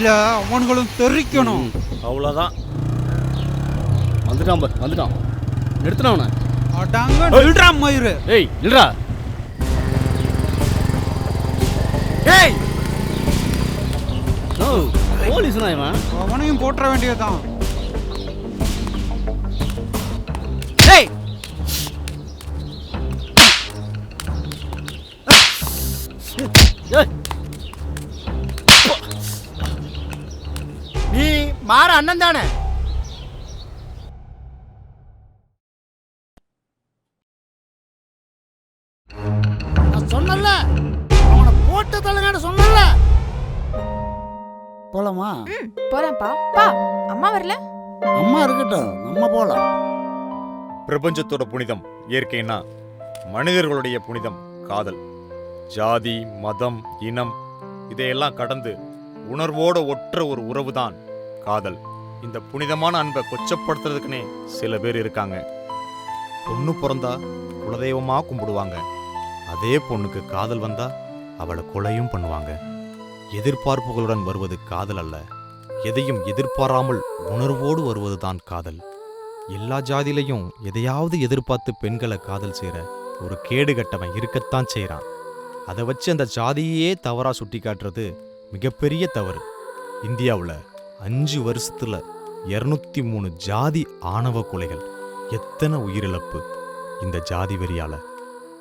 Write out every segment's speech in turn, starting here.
ஜாதியில அவன்களும் தெரிக்கணும். அவ்வளோதான் வந்துட்டான் பார் வந்துட்டான். நிறுத்தினா அவனை. அடங்க நில்றா மயிறு. ஏய் இல்லடா ஏய். ஓ போலீஸ்னா இவன்? அவனையும் போற்ற வேண்டியதுதான். ஏய். ஏய். மாற அண்ணன் தானே? நான் சொன்னல அவனை போட்டு தள்ளுங்கன்னு சொன்னல போலாமா? ம் போறேன்ப்பா பா அம்மா வரல? அம்மா இருக்கட்டும் நம்ம போலாம். பிரபஞ்சத்தோட புனிதம் இயற்கைனா மனிதர்களுடைய புனிதம் காதல். ஜாதி மதம் இனம் இதையெல்லாம் கடந்து உணர்வோட ஒற்ற ஒரு உறவுதான் காதல். இந்த புனிதமான அன்பை கொச்சப்படுத்துறதுக்குனே சில பேர் இருக்காங்க. பொண்ணு பிறந்தா குலதெய்வமாக கும்பிடுவாங்க. அதே பொண்ணுக்கு காதல் வந்தா அவளை கொலையும் பண்ணுவாங்க. எதிர்பார்ப்புகளுடன் வருவது காதல் அல்ல. எதையும் எதிர்பாராமல் உணர்வோடு வருவதுதான் காதல். எல்லா ஜாதியிலையும் எதையாவது எதிர்பார்த்து பெண்களை காதல் செய்கிற ஒரு கேடு கட்டவன் இருக்கத்தான் செய்கிறான் அதை வச்சு அந்த ஜாதியே தவறாக சுட்டி காட்டுறது மிகப்பெரிய தவறு. இந்தியாவில் அஞ்சு வருஷத்தில் இரநூத்தி மூணு ஜாதி ஆணவ கொலைகள். எத்தனை உயிரிழப்பு? இந்த ஜாதி வெறியால.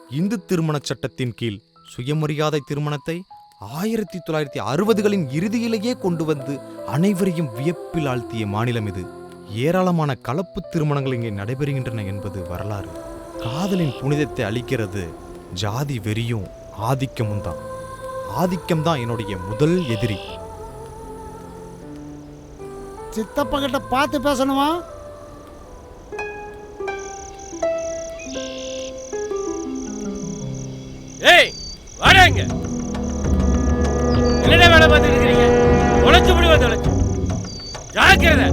இந்து திருமண சட்டத்தின் கீழ் சுயமரியாதை திருமணத்தை ஆயிரத்தி தொள்ளாயிரத்தி அறுபதுகளின் இறுதியிலேயே கொண்டு வந்து அனைவரையும் வியப்பில் ஆழ்த்திய மாநிலம் இது. ஏராளமான கலப்பு திருமணங்கள் இங்கே நடைபெறுகின்றன என்பது வரலாறு. காதலின் புனிதத்தை அளிக்கிறது ஜாதி வெறியும் ஆதிக்கமும் தான். ஆதிக்கம்தான் என்னுடைய முதல் எதிரி. சித்தப்பா கிட்ட பார்த்து பேசணுமா? ஏய் வாடா என்னடா வேலை பார்த்துட்டு இருக்கிறீங்க? உழைச்சு முடி வந்து உழைச்சு. ஜாக்கிரதை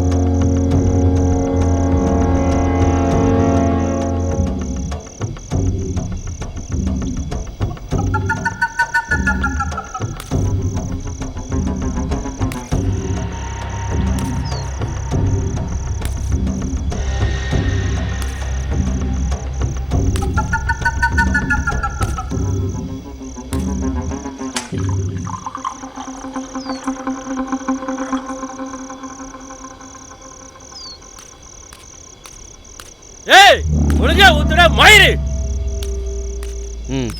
ஒழுங்கா ஊத்துடா மயிறு! ம்.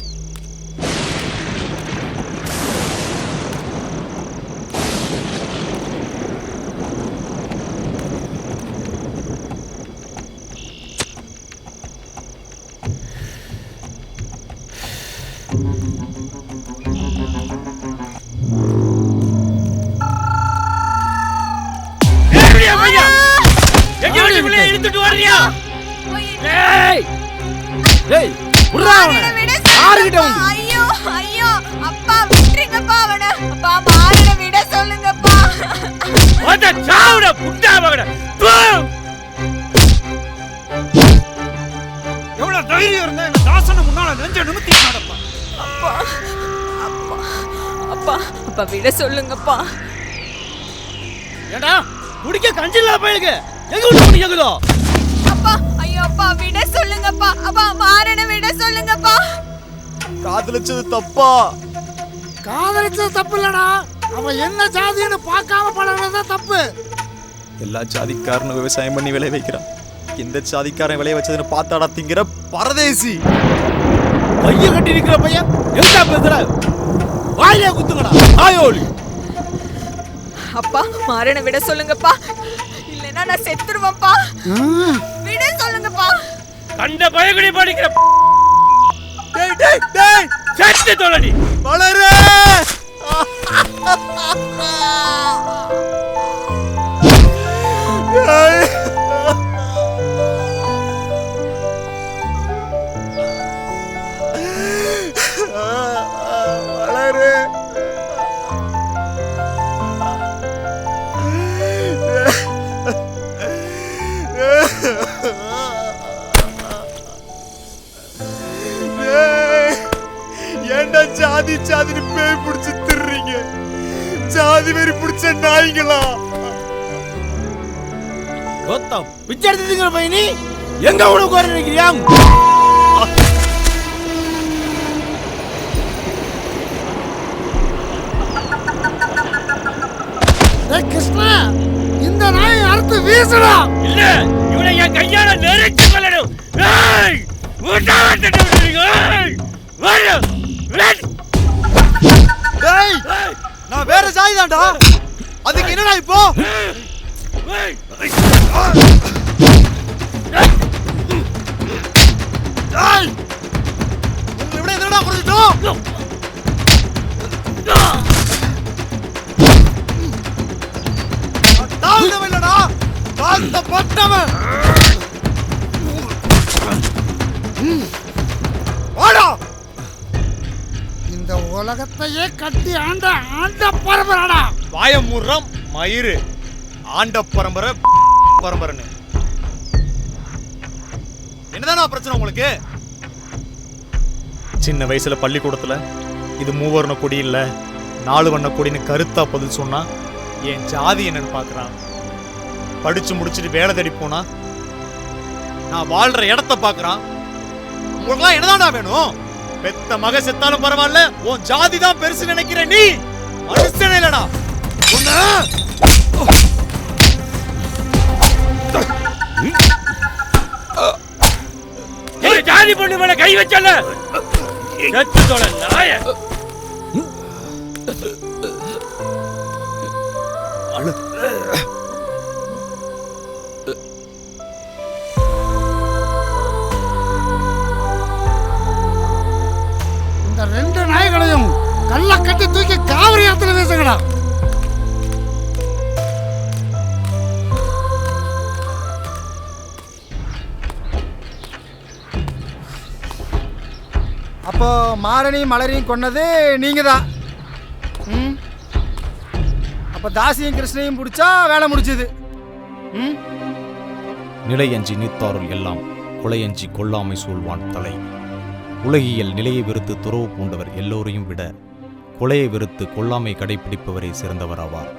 எங்க பிள்ளைய இழுத்துட்டு வர்றியா? ஏய்! ஏய் விட்றா அவனை. யாருகிட்ட வந்து? ஐயோ ஐயோ அப்பா விட்டுருங்கப்பா அவனை. அப்பா மாறன விட சொல்லுங்கப்பா. ஓட்ட சாவுட புட்டா மகட எவ்வளவு தைரியம் இருந்தா? இந்த தாசனை முன்னால நெஞ்ச நிமித்தி நடப்பா அப்பா அப்பா அப்பா அப்பா விட சொல்லுங்கப்பா. ஏடா குடிக்க கஞ்சில்லா பையலுக்கு எங்க விட்டு ஐயோ அப்பா விட சொல்லுங்கப்பா. அப்பா மாறன விட சொல்லுங்கப்பா. காதலிச்சது தப்பா? காதலிச்சது தப்பு இல்லடா அவன் என்ன ஜாதின்னு பார்க்காம பழகிறது தப்பு. எல்லா ஜாதிக்காரனும் விவசாயம் பண்ணி விளைய வைக்கிறான். இந்த ஜாதிக்காரன் விளைய வச்சதுன்னு பார்த்தாடா திங்கிற பரதேசி. கைய கட்டி நிக்கிற பையன் எங்க பேசுற? வாயிலே குத்துங்கடா. ஆயோலி. அப்பா மாறன விட சொல்லுங்கப்பா. இல்லைன்னா நான் செத்துருவேன்ப்பா. விட சொல்லுங்கப்பா கண்ட பயகுடி படிக்கிற டேய் டேய் டேய். செத்து தொலைடி. வளரு வளரு. நாய்களா கோத்தம் பிச்சை எடுத்து திங்கிற பையன் எங்க உனக்கு வர நினைக்கிறியா கிருஷ்ணா இந்த நாயை அறுத்து வீசுடா. இல்ல இவனை என் கையால நெருக்கி கொள்ளணும் ஏய் விட்டுட்டு விட்டுறீங்க. ஏய் வாரு டேய் நான் வேற ஜாதி தான்டா. அதுக்கு என்னடா இப்போ உலகத்தையே கட்டி ஆண்ட ஆண்ட பரம்பராடா. வாயமுறம் மயிறு. ஆண்ட பரம்பரை பரம்பரைன்னு. என்னதானா பிரச்சனை உங்களுக்கு? சின்ன வயசுல பள்ளிக்கூடத்துல இது மூவர்ண கொடி இல்ல நாலு வண்ண கொடின்னு கருத்தா பதில் சொன்னா என் ஜாதி என்னன்னு பார்க்கறான் படிச்சு முடிச்சுட்டு வேலை தேடி போனா நான் வாழ்ற இடத்த பார்க்கறான் உங்களுக்குலாம் என்னதான்டா வேணும்? பெத்த மக செத்தாலும் பரவாயில்ல உன் ஜாதி தான் பெருசு நினைக்கிற நீ. மனுஷனே இல்லடா. உன்னை! எங்க ஜாதி பொண்ணு மேல கை வச்சல செத்து தொலை நாய. இந்த ஆத்துல அப்போ மாரணியும் மலரையும் கொன்னது நீங்க தான் ம்? அப்போ தாசியும் கிருஷ்ணையும் பிடிச்சா வேலை முடிச்சது ம்? நிலையஞ்சி நீத்தாருள் எல்லாம் குலையஞ்சி கொல்லாமை சூழ்வான் தலை. உலகியல் நிலையை வெறுத்து துறவு பூண்டவர் எல்லோரையும் விட கொலையை வெறுத்து கொல்லாமை கடைபிடிப்பவரே சிறந்தவராவார்.